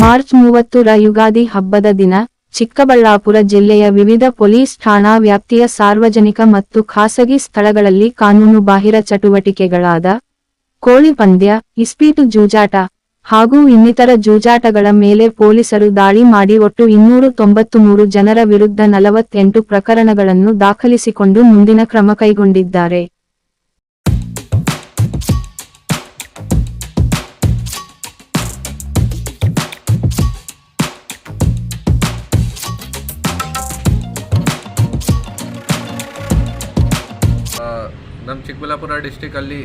March ಮೂವತ್ತರ ಯುಗಾದಿ ಹಬ್ಬದ ದಿನ, ಚಿಕ್ಕಬಳ್ಳಾಪುರ ಜಿಲ್ಲೆಯ ವಿವಿಧ ಪೊಲೀಸ್ ಠಾಣಾ ವ್ಯಾಪ್ತಿಯ ಸಾರ್ವಜನಿಕ ಮತ್ತು ಖಾಸಗಿ ಸ್ಥಳಗಳಲ್ಲಿ ಕಾನೂನುಬಾಹಿರ ಚಟುವಟಿಕೆಗಳಾದ ಕೋಳಿ ಪಂದ್ಯ, ಇಸ್ಪೀಟು ಜೂಜಾಟ ಹಾಗೂ ಇನ್ನಿತರ ಜೂಜಾಟಗಳ ಮೇಲೆ ಪೊಲೀಸರು ದಾಳಿ ಮಾಡಿ ಒಟ್ಟು ಇನ್ನೂರು ತೊಂಬತ್ತಮೂರು ಜನರ ವಿರುದ್ಧ ನಲವತ್ತೆಂಟು ಪ್ರಕರಣಗಳನ್ನು ದಾಖಲಿಸಿಕೊಂಡು ಮುಂದಿನ ಕ್ರಮ ಕೈಗೊಂಡಿದ್ದಾರೆ. ನಮ್ಮ ಚಿಕ್ಕಬಳ್ಳಾಪುರ ಡಿಸ್ಟಿಕಲ್ಲಿ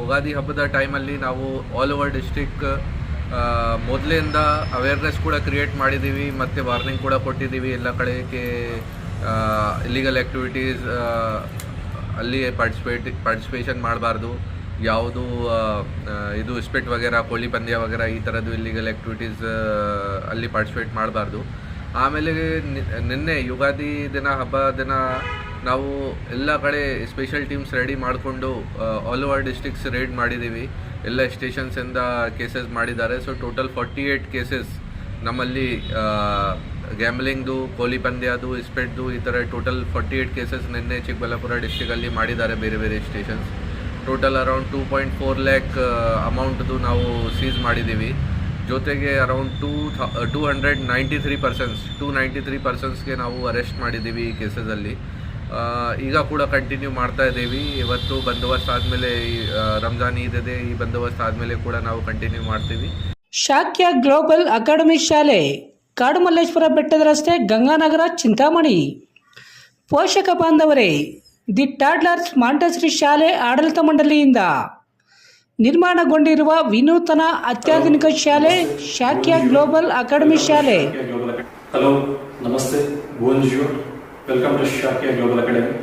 ಯುಗಾದಿ ಹಬ್ಬದ ಟೈಮಲ್ಲಿ ನಾವು ಆಲ್ ಓವರ್ ಡಿಸ್ಟಿಕ್ ಮೊದಲಿಂದ ಅವೇರ್ನೆಸ್ ಕೂಡ ಕ್ರಿಯೇಟ್ ಮಾಡಿದ್ದೀವಿ ಮತ್ತು ವಾರ್ನಿಂಗ್ ಕೂಡ ಕೊಟ್ಟಿದ್ದೀವಿ ಎಲ್ಲ ಕಡೆಗೆ ಇಲ್ಲಿಗಲ್ ಆ್ಯಕ್ಟಿವಿಟೀಸ್ ಅಲ್ಲಿ ಪಾರ್ಟಿಸಿಪೇಟ್ ಪಾರ್ಟಿಸಿಪೇಷನ್ ಮಾಡಬಾರ್ದು. ಯಾವುದು ಇದು ಇಸ್ಪೆಟ್ ವಗೇರಾ, ಕೋಳಿ ಪಂದ್ಯ ವಗೇರಾ ಈ ಥರದ್ದು ಇಲ್ಲಿಗಲ್ ಆ್ಯಕ್ಟಿವಿಟೀಸ್ ಅಲ್ಲಿ ಪಾರ್ಟಿಸಿಪೇಟ್ ಮಾಡಬಾರ್ದು. ಆಮೇಲೆ ನಿನ್ನೆ ಯುಗಾದಿ ದಿನ, ಹಬ್ಬ ದಿನ ನಾವು ಎಲ್ಲ ಕಡೆ ಸ್ಪೆಷಲ್ ಟೀಮ್ಸ್ ರೆಡಿ ಮಾಡಿಕೊಂಡು ಆಲ್ ಓವರ್ ಡಿಸ್ಟಿಕ್ಸ್ ರೇಡ್ ಮಾಡಿದ್ದೀವಿ ಎಲ್ಲ ಸ್ಟೇಷನ್ಸಿಂದ ಕೇಸಸ್ ಮಾಡಿದ್ದಾರೆ. So total forty eight cases ನಮ್ಮಲ್ಲಿ ಗ್ಯಾಮ್ಲಿಂಗ್ದು ಕೋಲಿ ಪಂದ್ಯದು ಇಸ್ಪೆಟ್ದು ಈ ಥರ ಟೋಟಲ್ ಫಾರ್ಟಿ ಏಯ್ಟ್ ಕೇಸಸ್ ನಿನ್ನೆ ಚಿಕ್ಕಬಳ್ಳಾಪುರ ಡಿಸ್ಟಿಕಲ್ಲಿ ಮಾಡಿದ್ದಾರೆ ಬೇರೆ ಬೇರೆ stations total around two point four lakh ಅಮೌಂಟ್ದು ನಾವು ಸೀಸ್ ಮಾಡಿದ್ದೀವಿ ಜೊತೆಗೆ around two two hundred ninety three persons two ninety three ಪರ್ಸನ್ಸ್ಗೆ ನಾವು ಅರೆಸ್ಟ್ ಮಾಡಿದ್ದೀವಿ ಈ ಕೇಸಸಲ್ಲಿ ಈಗ ಕೂಡ ಕಂಟಿನ್ಯೂ ಮಾಡ್ತಾ ಇದ್ದೀವಿ. ಇವತ್ತು ಬಂದೋಬಸ್ತ್ ಆದಮೇಲೆ ರಂಜಾನ್ ಈದ್ ಇದೆ. ಈ ಬಂದೋಬಸ್ತ್ ಆದಮೇಲೆ ಕೂಡ ನಾವು ಕಂಟಿನ್ಯೂ ಮಾಡ್ತೀವಿ. ಶಾಕ್ಯ ಗ್ಲೋಬಲ್ ಅಕಾಡೆಮಿ ಶಾಲೆ ಕಾಡುಮಲ್ಲೇಶ್ವರ ಬೆಟ್ಟದ ರಸ್ತೆ ಗಂಗಾನಗರ ಚಿಂತಾಮಣಿ. ಪೋಷಕ ಬಾಂಧವರೇ ದಿ ಟಾಡ್ಲರ್ಸ್ ಮಾಂಟಶ್ರೀ ಶಾಲೆ ಆಡಳಿತ ಮಂಡಳಿಯಿಂದ ನಿರ್ಮಾಣಗೊಂಡಿರುವ ವಿನೂತನ ಅತ್ಯಾಧುನಿಕ ಶಾಲೆ ಶಾಕ್ಯ ಗ್ಲೋಬಲ್ ಅಕಾಡೆಮಿ ಶಾಲೆ. ಹಲೋ ನಮಸ್ತೆ. Welcome to Shakya Global Academy.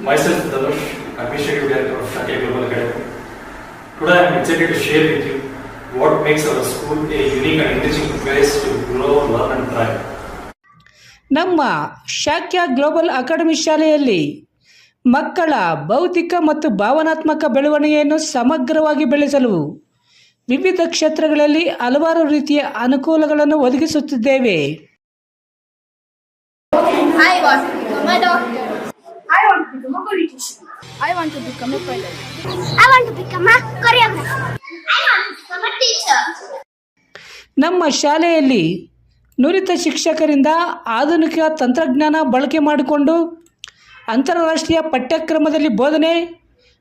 Myself, Dhanush, Administrative Director of Shakya Global Academy. Today I am excited to share with you what makes our school a unique and enriching place to grow, learn and thrive. ನಮ್ಮ Shakya global academy ಶಾಲೆಯಲ್ಲಿ ಮಕ್ಕಳ ಭೌತಿಕ ಮತ್ತು ಭಾವನಾತ್ಮಕ ಬೆಳವಣಿಗೆಯನ್ನು ಸಮಗ್ರವಾಗಿ ಬೆಳೆಸಲು ವಿವಿಧ ಕ್ಷೇತ್ರಗಳಲ್ಲಿ ಹಲವಾರು ರೀತಿಯ ಅನುಕೂಲಗಳನ್ನು ಒದಗಿಸುತ್ತಿದ್ದೇವೆ I want to become a doctor. I want to become a politician. I want to become a pilot. I want to become a choreographer. I want to become a teacher. ನಮ್ಮ ಶಾಲೆಯಲ್ಲಿ ನುರಿತ ಶಿಕ್ಷಕರಿಂದ ಆಧುನಿಕ ತಂತ್ರಜ್ಞಾನ ಬಳಕೆ ಮಾಡಿಕೊಂಡು ಅಂತಾರಾಷ್ಟ್ರೀಯ ಪಠ್ಯಕ್ರಮದಲ್ಲಿ ಬೋಧನೆ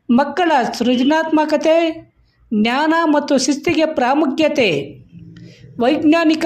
ಮಕ್ಕಳ ಸೃಜನಾತ್ಮಕತೆ ಜ್ಞಾನ ಮತ್ತು ಶಿಸ್ತಿಗೆ ಪ್ರಾಮುಖ್ಯತೆ ವೈಜ್ಞಾನಿಕ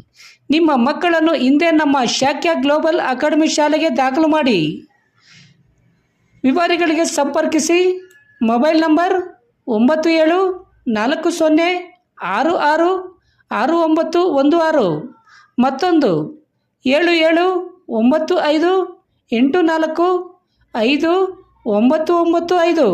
ನಿಮ್ಮ ಮಕ್ಕಳನ್ನು ಹಿಂದೆ ನಮ್ಮ ಶಾಖ್ಯ ಗ್ಲೋಬಲ್ ಅಕಾಡೆಮಿ ಶಾಲೆಗೆ ದಾಖಲು ಮಾಡಿ. ವಿವರಗಳಿಗೆ ಸಂಪರ್ಕಿಸಿ. ಮೊಬೈಲ್ ನಂಬರ್ ಒಂಬತ್ತು ಏಳು ನಾಲ್ಕು ಸೊನ್ನೆ ಆರು ಆರು ಆರು ಒಂಬತ್ತು ಒಂದು ಆರು. ಮತ್ತೊಂದು ಏಳು ಏಳು ಒಂಬತ್ತು ಐದು ಎಂಟು ನಾಲ್ಕು ಐದು ಒಂಬತ್ತು ಒಂಬತ್ತು ಐದು.